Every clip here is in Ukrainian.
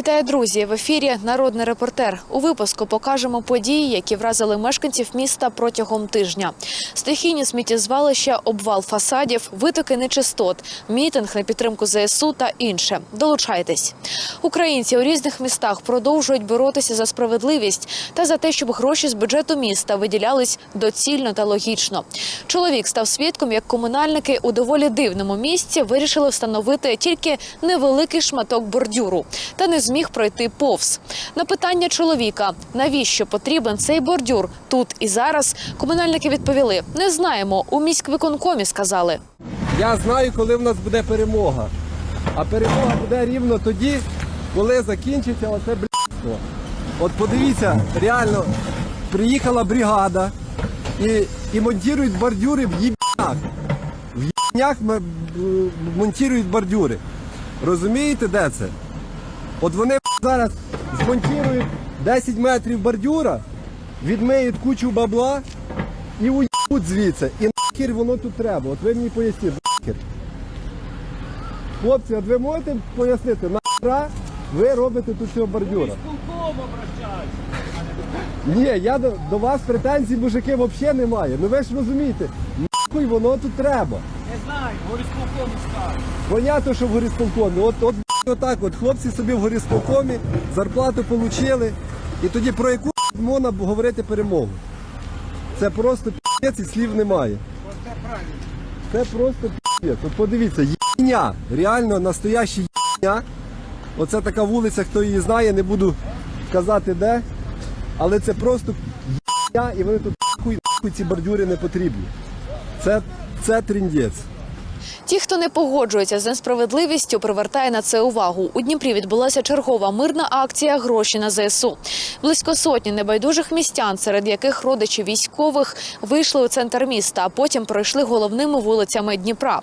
Вітаю, друзі! В ефірі Народний репортер. У випуску покажемо події, які вразили мешканців міста протягом тижня. Стихійні сміттєзвалища, обвал фасадів, витоки нечистот, мітинг на підтримку ЗСУ та інше. Долучайтесь. Українці у різних містах продовжують боротися за справедливість та за те, щоб гроші з бюджету міста виділялись доцільно та логічно. Чоловік став свідком, як комунальники у доволі дивному місці вирішили встановити тільки невеликий шматок бордюру та не зміг пройти повз. На питання чоловіка, навіщо потрібен цей бордюр тут і зараз, комунальники відповіли: не знаємо. У міськвиконкомі сказали. Я знаю, коли в нас буде перемога. А перемога буде рівно тоді, коли закінчиться оце блядство. От подивіться, реально приїхала бригада і, і монтують бордюри в їбнях. В їбнях м- монтують бордюри. Розумієте, де це? От вони зараз змонтують 10 метрів бордюра, відмиють кучу бабла і уїбуть звідси. І нахер воно тут треба. От ви мені поясніть, нахер. Хлопці, от ви можете пояснити, нахера ви робите тут цього бордюра? Ні, я до, до вас претензій, мужики, взагалі немає. Ну ви ж розумієте, нахуй воно тут треба. Не знаю, горисполком скажу. Понятно, що в горісполкомі. От, от, отак, от хлопці собі в горісполкомі зарплату отримали. І тоді про яку можна говорити перемогу? Це просто п'єць і слів немає. Це просто п'єць. От подивіться, їня, реально настояща їня. Оце така вулиця, хто її знає, не буду казати де. Але це просто їня, і вони тут нахуй ці бордюри не потрібні. Це, це тріндець. Ті, хто не погоджується з несправедливістю, привертає на це увагу. У Дніпрі відбулася чергова мирна акція Гроші на ЗСУ. Близько сотні небайдужих містян, серед яких родичі військових вийшли у центр міста, а потім пройшли головними вулицями Дніпра.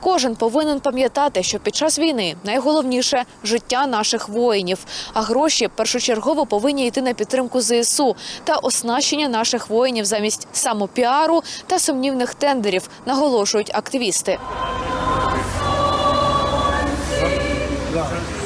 Кожен повинен пам'ятати, що під час війни найголовніше життя наших воїнів. А гроші першочергово повинні йти на підтримку ЗСУ та оснащення наших воїнів замість самопіару та сумнівних тендерів, наголошують активісти. 감사합니다.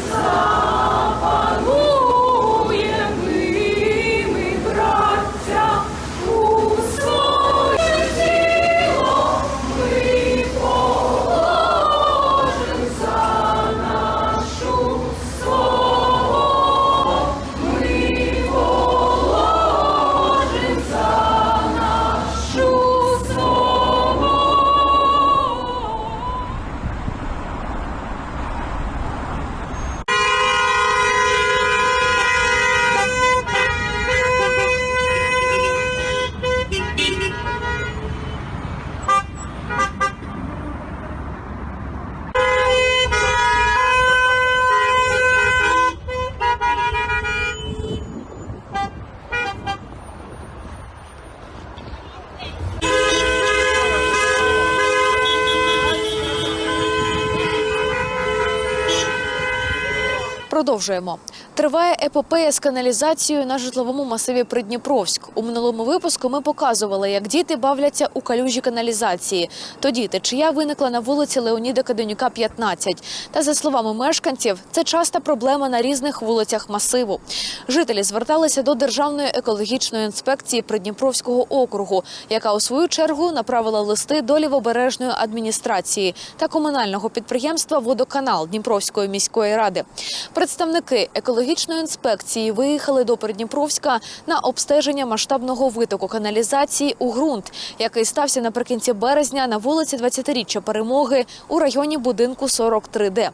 Продовжуємо. Триває епопея з каналізацією на житловому масиві Придніпровськ. У минулому випуску ми показували, як діти бавляться у калюжі каналізації. Тоді течія виникла на вулиці Леоніда Каденюка, 15. Та за словами мешканців, це часта проблема на різних вулицях масиву. Жителі зверталися до Державної екологічної інспекції Придніпровського округу, яка у свою чергу направила листи до лівобережної адміністрації та комунального підприємства Водоканал Дніпровської міської ради. Представники екологічної інспекції виїхали до Придніпровська на обстеження масштабного витоку каналізації у ґрунт, який стався наприкінці березня на вулиці 20-річчя перемоги у районі будинку 43Д.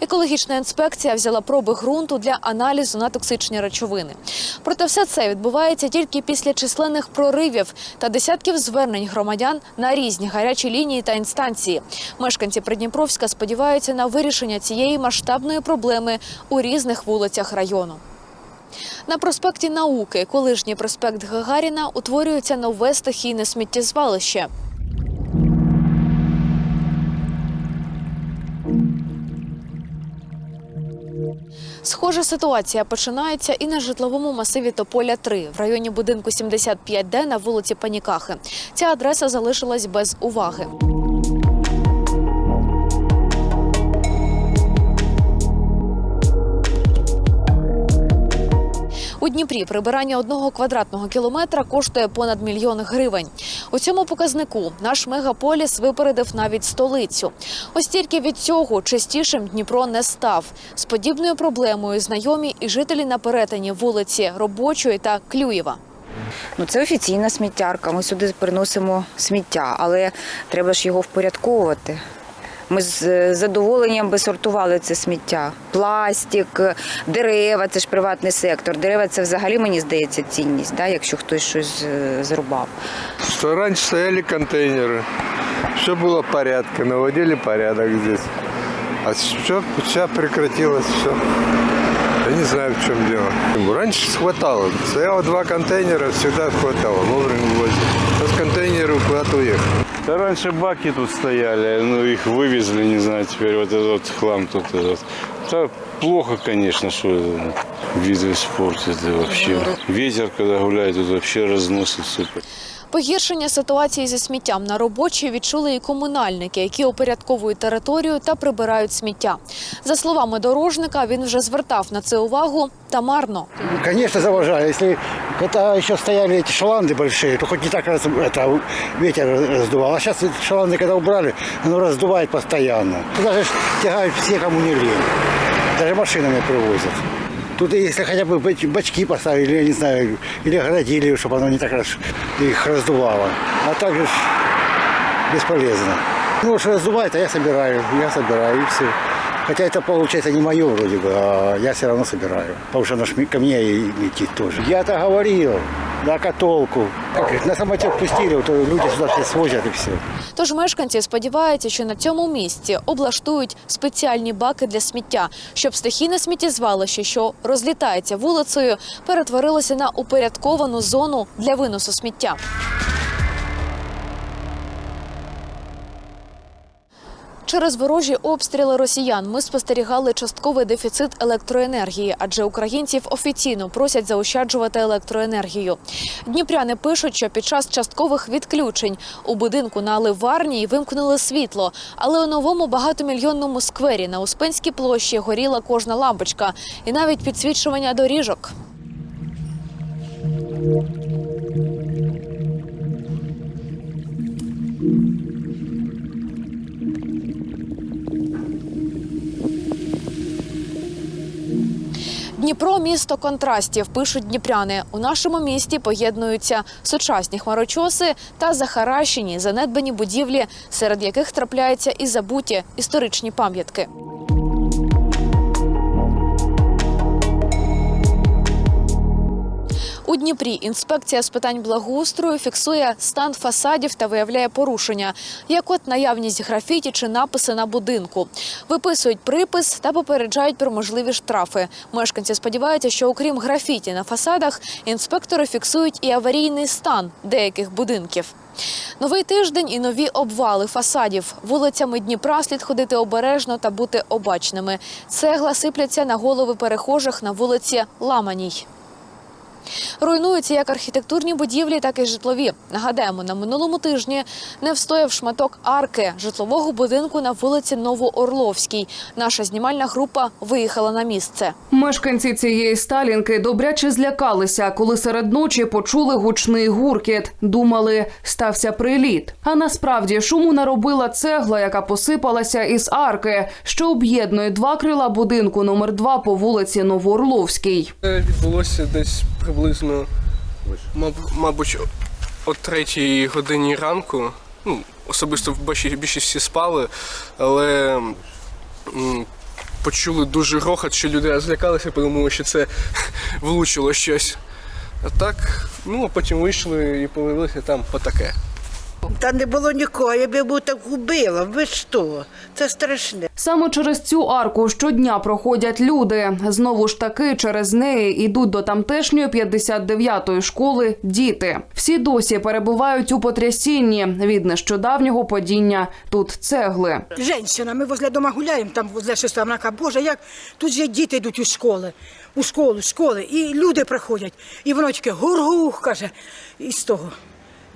Екологічна інспекція взяла проби ґрунту для аналізу на токсичні речовини. Проте все це відбувається тільки після численних проривів та десятків звернень громадян на різні гарячі лінії та інстанції. Мешканці Придніпровська сподіваються на вирішення цієї масштабної проблеми у різних вулицях району. На проспекті науки, колишній проспект Гагаріна, утворюється нове стихійне сміттєзвалище. Схожа ситуація починається і на житловому масиві Тополя 3 в районі будинку 75Д на вулиці Панікахи. Ця адреса залишилась без уваги. Дніпрі прибирання одного квадратного кілометра коштує понад мільйон гривень. У цьому показнику наш мегаполіс випередив навіть столицю. Ось тільки від цього чистішим Дніпро не став. З подібною проблемою знайомі і жителі на перетині вулиці Робочої та Клюєва. Ну, це офіційна сміттярка. Ми сюди приносимо сміття, але треба ж його впорядковувати. Ми з е, задоволенням би сортували це сміття. Пластик, дерева це ж приватний сектор. Дерева це взагалі мені здається цінність, да, якщо хтось щось е, зрубав. Что раньше стояли контейнеры, все было в порядке, наводили порядок здесь. А все, сейчас прекратилось все. Я не знаю, в чем дело. Раньше хватало. Стояло два контейнера, всегда хватало. Вовремя возили. Сейчас контейнеры куда-то уехали. Да раньше баки тут стояли, ну их вывезли, не знаю, теперь вот этот вот хлам тут этот. Да, плохо, конечно, что это, вид испортит и вообще. Ветер, когда гуляет, тут вообще разносит все. Погіршення ситуації зі сміттям на робочій відчули і комунальники, які упорядковують територію та прибирають сміття. За словами дорожника, він вже звертав на це увагу та марно. Конечно, завожаю. Если когда еще стояли эти шаланды большие, то хоть не так раз, это, ветер раздувал. А сейчас шаланды, когда убрали, оно раздувает постоянно. Туда же ж тягают все, кому не лень. Даже машинами привозят. Тут если хотя бы бач- бачки поставили, я не знаю, или оградили, чтобы оно не так раз их раздувало. А так же ж бесполезно. Ну, что раздувает, а я собираю, я собираю, и все. Хотя это получается не мое вроде бы, а я все равно собираю. Потому что оно ж ми- ко мне и летит тоже. Я-то говорил, да, католку. На самотек пустили, то люди сюди все свозят и все. Тож мешканці сподіваються, що на цьому місці облаштують спеціальні баки для сміття, щоб стихійне сміттєзвалище, що розлітається вулицею, перетворилося на упорядковану зону для виносу сміття. Через ворожі обстріли росіян ми спостерігали частковий дефіцит електроенергії, адже українців офіційно просять заощаджувати електроенергію. Дніпряни пишуть, що під час часткових відключень у будинку на Ливарній вимкнули світло, але у новому багатомільйонному сквері на Успенській площі горіла кожна лампочка і навіть підсвічування доріжок. Дніпро місто контрастів пишуть дніпряни. У нашому місті поєднуються сучасні хмарочоси та захаращені занедбані будівлі, серед яких трапляються і забуті історичні пам'ятки. Дніпрі інспекція з питань благоустрою фіксує стан фасадів та виявляє порушення, як от наявність графіті чи написи на будинку. Виписують припис та попереджають про можливі штрафи. Мешканці сподіваються, що окрім графіті на фасадах, інспектори фіксують і аварійний стан деяких будинків. Новий тиждень і нові обвали фасадів. Вулицями Дніпра слід ходити обережно та бути обачними. Цегла сипляться на голови перехожих на вулиці Ламаній. Руйнуються як архітектурні будівлі, так і житлові. Нагадаємо, на минулому тижні не встояв шматок арки житлового будинку на вулиці Новоорловській. Наша знімальна група виїхала на місце. Мешканці цієї сталінки добряче злякалися, коли серед ночі почули гучний гуркіт. Думали, стався приліт. А насправді шуму наробила цегла, яка посипалася із арки, що об'єднує два крила будинку номер 2 по вулиці Новоорловській. Це відбулося десь приблизно, маб- мабуть, о третій годині ранку. Ну, особисто більшість всі спали, але м, почули дуже грохот, що люди злякалися, подумали, що це влучило щось. А так, ну, а потім вийшли і подивилися там отаке. Та не було нікого, я б йому так убила. Ви що? Це страшне. Саме через цю арку щодня проходять люди. Знову ж таки, через неї йдуть до тамтешньої 59-ї школи діти. Всі досі перебувають у потрясінні від нещодавнього падіння тут цегли. Женщина, ми возле дома гуляємо, там возле щось там, вона каже, Боже, як тут же діти йдуть у школи, у школу, школи, і люди приходять. І воно таке гур-гух, каже, і з того.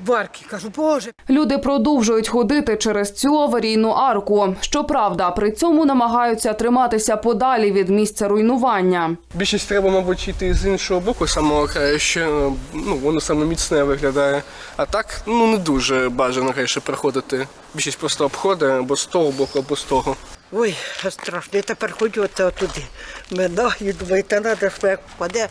В арки. Кажу, Боже, Люди продовжують ходити через цю аварійну арку. Щоправда, при цьому намагаються триматися подалі від місця руйнування. Більшість треба, мабуть, йти з іншого боку, самого краю, що ну, воно саме міцне виглядає. А так, ну не дуже бажано, звісно, проходити. Більшість просто обходить або з того боку, або з того. Ой, страшно. Я тепер ходжу оце туди. Минаю, думаю, та треба, що як впаде.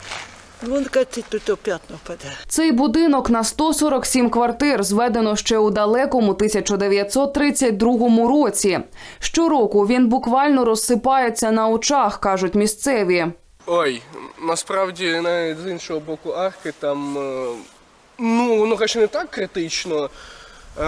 Він тут оп'ятно впаде. Цей будинок на 147 квартир зведено ще у далекому 1932 році. Щороку він буквально розсипається на очах, кажуть місцеві. Ой, насправді навіть з іншого боку арки там. е, Ну, воно, звісно, не так критично. е,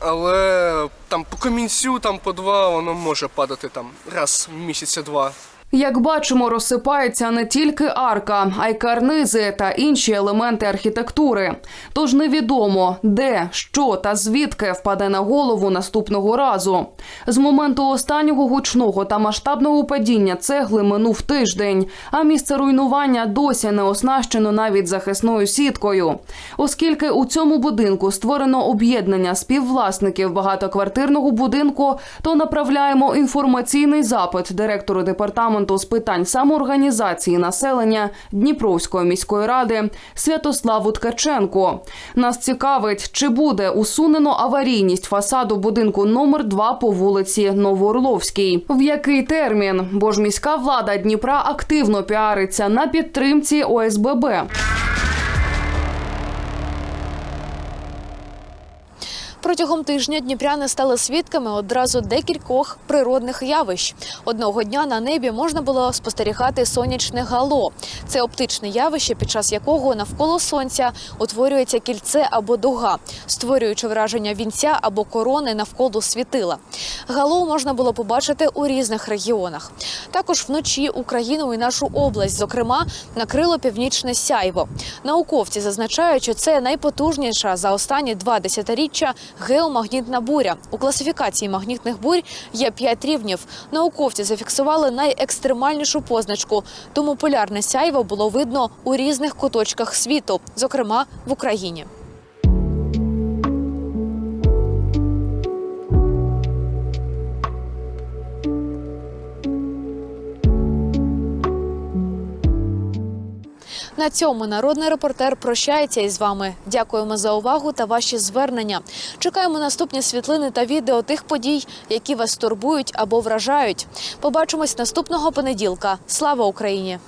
Але там по камінцю, там по два, воно може падати там раз в місяця два. Як бачимо, розсипається не тільки арка, а й карнизи та інші елементи архітектури. Тож невідомо, де, що та звідки впаде на голову наступного разу. З моменту останнього гучного та масштабного падіння цегли минув тиждень, а місце руйнування досі не оснащено навіть захисною сіткою. Оскільки у цьому будинку створено об'єднання співвласників багатоквартирного будинку, то направляємо інформаційний запит директору департаменту з питань самоорганізації населення Дніпровської міської ради Святославу Ткаченко. Нас цікавить, чи буде усунено аварійність фасаду будинку номер 2 по вулиці Новоорловській. В який термін? Бо ж міська влада Дніпра активно піариться на підтримці ОСББ. Протягом тижня дніпряни стали свідками одразу декількох природних явищ. Одного дня на небі можна було спостерігати сонячне гало. Це оптичне явище, під час якого навколо сонця утворюється кільце або дуга, створюючи враження вінця або корони навколо світила. Гало можна було побачити у різних регіонах. Також вночі Україну і нашу область, зокрема, накрило північне сяйво. Науковці зазначають, що це найпотужніша за останні два десятиріччя геомагнітна буря. У класифікації магнітних бурь є п'ять рівнів. Науковці зафіксували найекстремальнішу позначку, тому полярне сяйво було видно у різних куточках світу, зокрема в Україні. На цьому народний репортер прощається із вами. Дякуємо за увагу та ваші звернення. Чекаємо наступні світлини та відео тих подій, які вас турбують або вражають. Побачимось наступного понеділка. Слава Україні!